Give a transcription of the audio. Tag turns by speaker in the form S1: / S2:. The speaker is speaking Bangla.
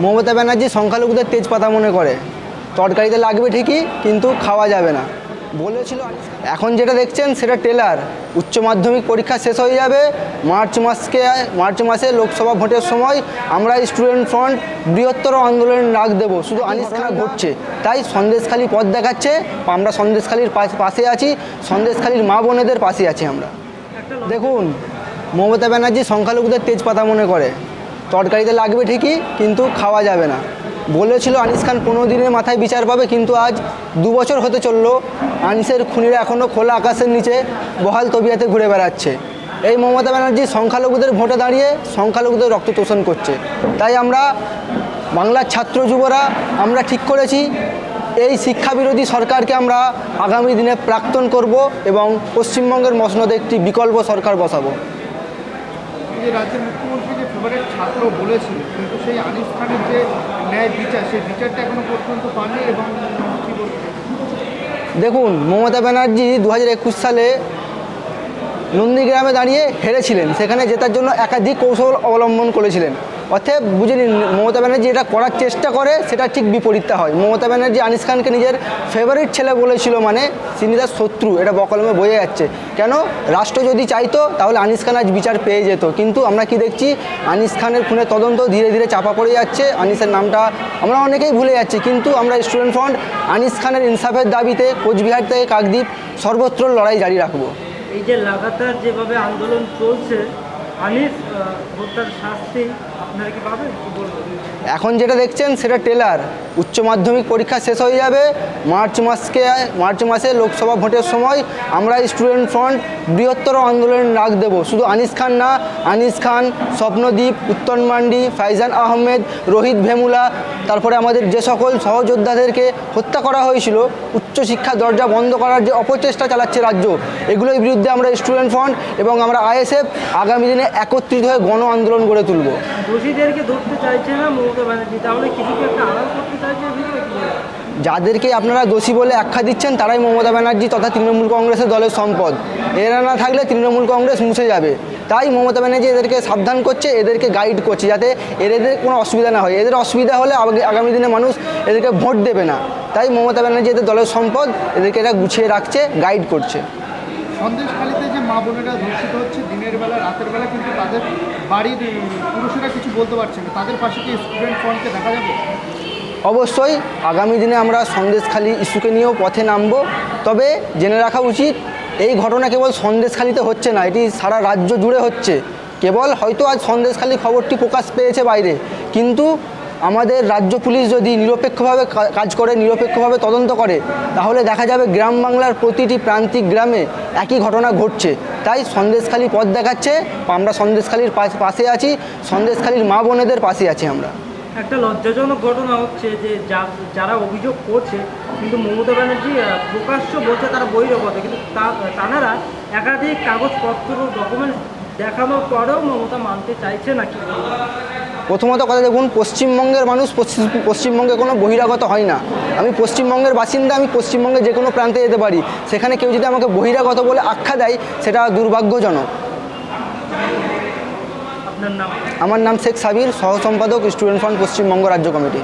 S1: মমতা ব্যানার্জি সংখ্যালঘুদের তেজপাতা মনে করে। তরকারিতে লাগবে ঠিকই কিন্তু খাওয়া যাবে না। বলেছিল এখন যেটা দেখছেন সেটা টেলার উচ্চ মাধ্যমিক পরীক্ষা শেষ হয়ে যাবে। মার্চ মাসকে মার্চ মাসে লোকসভা ভোটের সময় আমরা স্টুডেন্ট ফ্রন্ট বৃহত্তর আন্দোলনের ডাক দেবো। শুধু আনিসখানা ঘটছে তাই সন্দেশখালি পথ দেখাচ্ছে। আমরা সন্দেশখালির পাশ- পাশে আছি। সন্দেশখালির মা বোনেদের পাশে আছি আমরা। দেখুন মমতা ব্যানার্জি সংখ্যালঘুদের তেজপাতা মনে করে। তরকারিতে লাগবে ঠিকই, কিন্তু খাওয়া যাবে না। বলেছিল আনিস খান, পনেরো দিনের মাথায় বিচার পাবে, কিন্তু আজ দু বছর হতে চলল। আনিসের খুনিরা এখনও খোলা আকাশের নিচে বহাল তবিয়াতে ঘুরে বেড়াচ্ছে। এই মমতা ব্যানার্জি সংখ্যালঘুদের ভোটে দাঁড়িয়ে সংখ্যালঘুদের রক্ত তোষণ করছে। তাই আমরা বাংলার ছাত্র যুবরা, আমরা ঠিক করেছি, এই শিক্ষা বিরোধী সরকারকে আমরা আগামী দিনে প্রাক্তন করব এবং পশ্চিমবঙ্গের মসনদে একটি বিকল্প সরকার বসাবো।
S2: যে রাজ্যের মুখ্যমন্ত্রী যে ফেভারিট ছাত্র বলেছিল, কিন্তু সেই আনিস খানের যে ন্যায় বিচার, সেই বিচারটা এখনও পর্যন্ত পাননি এবং
S1: দেখুন, মমতা ব্যানার্জি দু হাজার একুশ সালে নন্দীগ্রামে দাঁড়িয়ে হেরেছিলেন। সেখানে জেতার জন্য একাধিক কৌশল অবলম্বন করেছিলেন। অতএব বুঝে নিন মমতা ব্যানার্জি এটা করার চেষ্টা করে, সেটা ঠিক বিপরীতটা হয়। মমতা ব্যানার্জি আনিস খানকে নিজের ফেভারিট ছেলে বলেছিল মানে তিনি তার শত্রু, এটা বকলমে বোঝা যাচ্ছে। কেন? রাষ্ট্র যদি চাইতো, তাহলে আনিস খান আজ বিচার পেয়ে যেত। কিন্তু আমরা কি দেখছি? আনিস খানের খুনের তদন্ত ধীরে ধীরে চাপা পড়ে যাচ্ছে। আনিসের নামটা আমরা অনেকেই ভুলে যাচ্ছি, কিন্তু আমরা স্টুডেন্ট ফ্রন্ট, আনিস খানের ইনসাফের দাবিতে কোচবিহার থেকে কাকদ্বীপ সর্বত্র লড়াই জারি রাখব।
S3: এই যে লাগাতার যেভাবে আন্দোলন চলছে, আনিস হত্যার শাস্তি
S1: এখন যেটা দেখছেন, সেটা টেলার উচ্চ মাধ্যমিক পরীক্ষা শেষ হয়ে যাবে। মার্চ মাসকে, মার্চ মাসে লোকসভা ভোটের সময় আমরা স্টুডেন্ট ফ্রন্ট বৃহত্তর আন্দোলনের ডাক দেবো। শুধু আনিস খান না, আনিস খান স্বপ্নদ্বীপ উত্তন মান্ডি, ফাইজান আহমেদ, রোহিত ভেমুলা, তারপরে আমাদের যে সকল সহযোদ্ধাদেরকে হত্যা করা হয়েছিল উচ্চশিক্ষা দরজা বন্ধ করার যে অপচেষ্টা চালাচ্ছে রাজ্য, এগুলোর বিরুদ্ধে আমরা স্টুডেন্ট ফ্রন্ট এবং আমরা আইএসএফ আগামী দিনে একত্রিত হয়ে গণ আন্দোলন গড়ে তুলব।
S3: দোষীদেরকে ধরতে চাইছে না মমতা ব্যানার্জি, তাহলে একটা আড়াল করতে চাইছে এর?
S1: যাদেরকে আপনারা দোষী বলে আখ্যা দিচ্ছেন, তারাই মমতা ব্যানার্জি তথা তৃণমূল কংগ্রেসের দলের সম্পদ। এরা না থাকলে তৃণমূল কংগ্রেস মুছে যাবে। তাই মমতা ব্যানার্জি এদেরকে সাবধান করছে, এদেরকে গাইড করছে যাতে এদের কোনো অসুবিধা না হয়। এদের অসুবিধা হলে আগামী- দিনে মানুষ এদেরকে ভোট দেবে না। তাই মমতা ব্যানার্জি এদের দলের সম্পদ, এদেরকে এটা গুছিয়ে রাখছে গাইড করছে।
S2: সন্দেশখালিতে যে মা বোনেরা ধর্ষিত হচ্ছে দিনের বেলা, রাতের বেলা কিন্তু তাদের বাড়ির পুরুষেরা কিছু বলতে পারছে না। তাদের পাশে কি স্টুডেন্ট ফ্রন্টকে দেখা যাবে?
S1: অবশ্যই, আগামী দিনে আমরা সন্দেশখালী ইস্যুকে নিয়েও পথে নামব। তবে জেনে রাখা উচিত, এই ঘটনা কেবল সন্দেশখালীতে হচ্ছে না, এটি সারা রাজ্য জুড়ে হচ্ছে। কেবল হয়তো আজ সন্দেশখালী খবরটি প্রকাশ পেয়েছে বাইরে, কিন্তু আমাদের রাজ্য পুলিশ যদি নিরপেক্ষভাবে কাজ করে, নিরপেক্ষভাবে তদন্ত করে, তাহলে দেখা যাবে গ্রাম বাংলার প্রতিটি প্রান্তিক গ্রামে একই ঘটনা ঘটছে। তাই সন্দেশখালী পথ দেখাচ্ছে, আমরা সন্দেশখালীর পাশ- আছি, সন্দেশখালীর মা বোনেদের পাশে আছি আমরা।
S3: একটা লজ্জাজনক ঘটনা হচ্ছে যে যারা অভিযোগ করছে, কিন্তু মমতা ব্যানার্জি প্রকাশ্য বলছে তারা বহিরগত কিন্তু তা- তানারা একাধিক কাগজপত্র ডকুমেন্ট দেখানোর পরেও মমতা মানতে চাইছে নাকি
S1: প্রথমত কথা দেখুন পশ্চিমবঙ্গের মানুষ পশ্চিম- পশ্চিমবঙ্গে কোনো বহিরাগত হয় না। আমি পশ্চিমবঙ্গের বাসিন্দা আমি পশ্চিমবঙ্গে যে কোনো প্রান্তে যেতে পারি। সেখানে কেউ যদি আমাকে বহিরাগত বলে আখ্যা দেয় সেটা দুর্ভাগ্যজনক। আমার নাম শেখ সাবির সহ সম্পাদক স্টুডেন্ট ফ্রন্ট পশ্চিমবঙ্গ রাজ্য কমিটি।